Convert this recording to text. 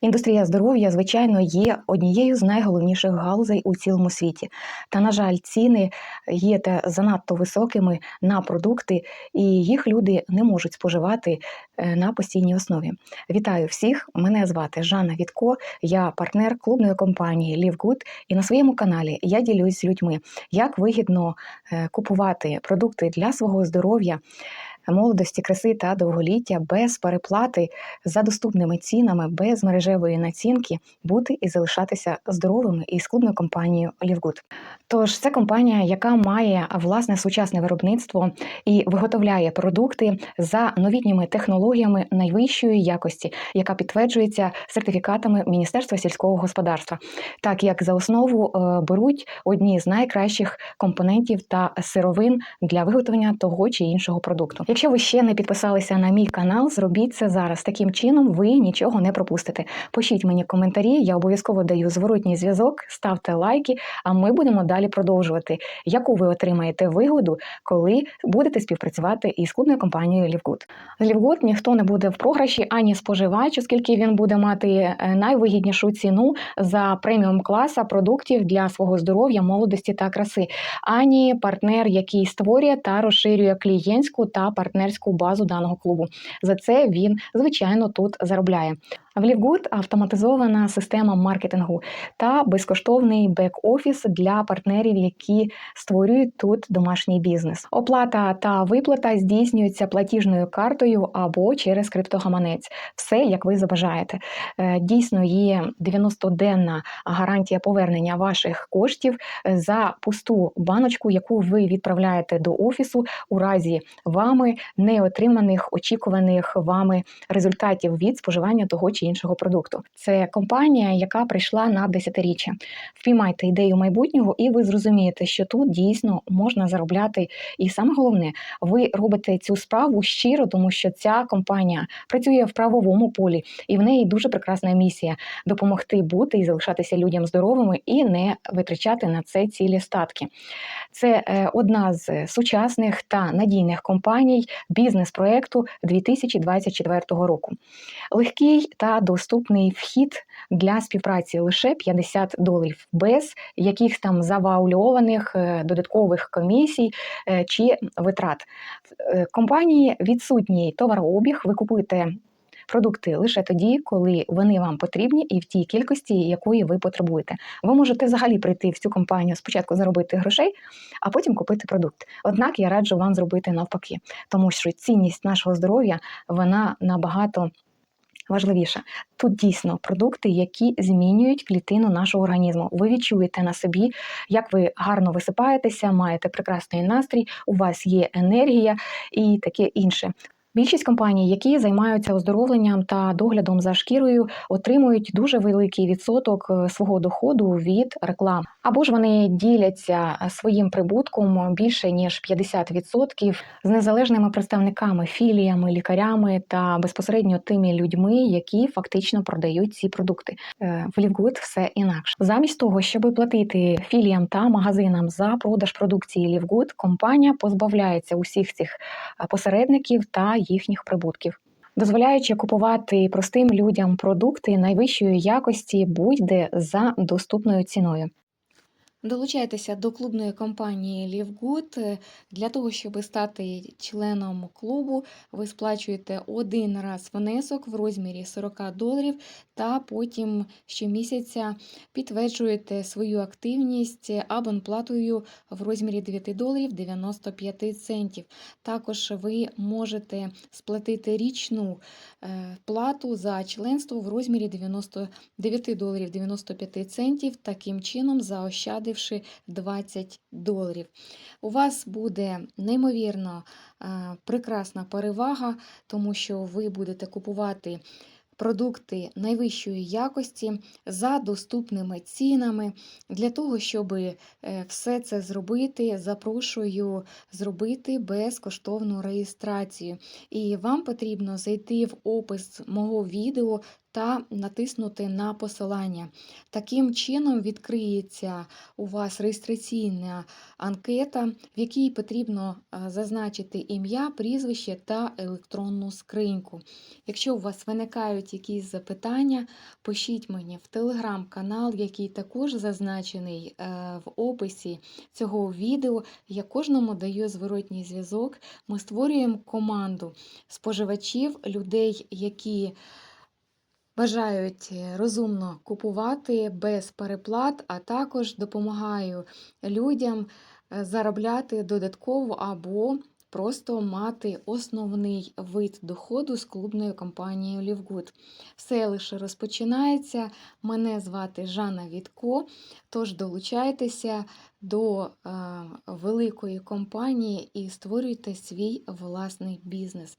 Індустрія здоров'я, звичайно, є однією з найголовніших галузей у цілому світі. Та, на жаль, ціни є та занадто високими на продукти, і їх люди не можуть споживати е, на постійній основі. Вітаю всіх! Мене звати Жанна Вітко, я партнер клубної компанії LiveGood, і на своєму каналі я ділюсь з людьми, як вигідно е, купувати продукти для свого здоров'я. Молодості, краси та довголіття без переплати за доступними цінами, без мережевої націнки бути і залишатися здоровими із клубною компанією Лівгуд. Тож це компанія, яка має власне сучасне виробництво і виготовляє продукти за новітніми технологіями найвищої якості, яка підтверджується сертифікатами Міністерства сільського господарства, так як за основу е, беруть одні з найкращих компонентів та сировин для виготовлення того чи іншого продукту. Якщо ви ще не підписалися на мій канал, зробіть це зараз. Таким чином ви нічого не пропустите. Пишіть мені коментарі, я обов'язково даю зворотній зв'язок, ставте лайки, а ми будемо далі продовжувати, яку ви отримаєте вигоду, коли будете співпрацювати із клубною компанією Лівгуд. З Лівгуд ніхто не буде в програші ані споживач, оскільки він буде мати е, найвигіднішу ціну за преміум класа продуктів для свого здоров'я, молодості та краси, ані партнер, який створює та розширює клієнтську та партнерську базу даного клубу. За це він звичайно тут заробляє. В Лівгуд автоматизована система маркетингу та безкоштовний бек-офіс для партнерів, які створюють тут домашній бізнес. Оплата та виплата здійснюються платіжною картою або через криптогаманець. Все як ви забажаєте. Е, Дійсно, є 90-денна гарантія повернення ваших коштів за пусту баночку, яку ви відправляєте до офісу у разі вами неотриманих очікуваних вами результатів від споживання того чи іншого продукту. Це компанія, яка прийшла на десятиріччя. Впіймайте ідею майбутнього, і ви зрозумієте, що тут дійсно можна заробляти. І саме головне, ви робите цю справу щиро, тому що ця компанія працює в правовому полі, і в неї дуже прекрасна місія допомогти бути і залишатися людям здоровими і не витрачати на це цілі статки. Це е, одна з сучасних та надійних компаній бізнес-проекту 2024 року. Легкий та доступний вхід для співпраці лише 50 доларів, без якихось там завуальованих е, додаткових комісій е, чи витрат. Е, Компанії відсутній товарообіг, ви купуєте. Продукти лише тоді, коли вони вам потрібні, і в тій кількості, якої ви потребуєте. Ви можете взагалі прийти в цю компанію спочатку заробити грошей, а потім купити продукт. Однак я раджу вам зробити навпаки, тому що цінність нашого здоров'я вона набагато важливіша. Тут дійсно продукти, які змінюють клітину нашого організму. Ви відчуєте на собі, як ви гарно висипаєтеся, маєте прекрасний настрій, у вас є енергія і таке інше. Більшість компаній, які займаються оздоровленням та доглядом за шкірою, отримують дуже великий відсоток е, свого доходу від реклам. Або ж вони діляться е, своїм прибутком більше ніж 50% з незалежними представниками, філіями, лікарями та безпосередньо тими людьми, які фактично продають ці продукти. Е, В Лівгуд все інакше. Замість того, щоб платити філіям та магазинам за продаж продукції Лівгуд, компанія позбавляється усіх цих посередників та їхніх прибутків. Дозволяючи купувати простим людям продукти найвищої якості будь-де за доступною ціною. Долучайтеся до клубної компанії Лівгуд. Для того, щоб стати членом клубу, ви сплачуєте один раз внесок в розмірі 40 доларів, та потім щомісяця підтверджуєте свою активність абонплатою в розмірі 9 доларів 95 центів. Також ви можете сплатити річну е, плату за членство в розмірі 99 доларів 95 центів, таким чином заощадивши 20 доларів. У вас буде неймовірно е, прекрасна перевага, тому що ви будете купувати. Продукти найвищої якості за доступними цінами. Для того, щоб е, все це зробити, запрошую зробити безкоштовну реєстрацію. І вам потрібно зайти в опис мого відео та натиснути на посилання. Таким чином відкриється у вас реєстраційна анкета, в якій потрібно е, зазначити ім'я, прізвище та електронну скриньку. Якщо у вас виникають якісь запитання, пишіть мені в телеграм-канал, який також зазначений е, в описі цього відео. Я кожному даю зворотній зв'язок. Ми створюємо команду споживачів, людей, які бажають е, розумно купувати без переплат, а також допомагаю людям е, заробляти додатково або просто мати основний вид доходу з клубною компанією Лівгуд. Все лише розпочинається. Мене звати Жанна Вітко, тож долучайтеся до е, великої компанії і створюйте свій власний бізнес.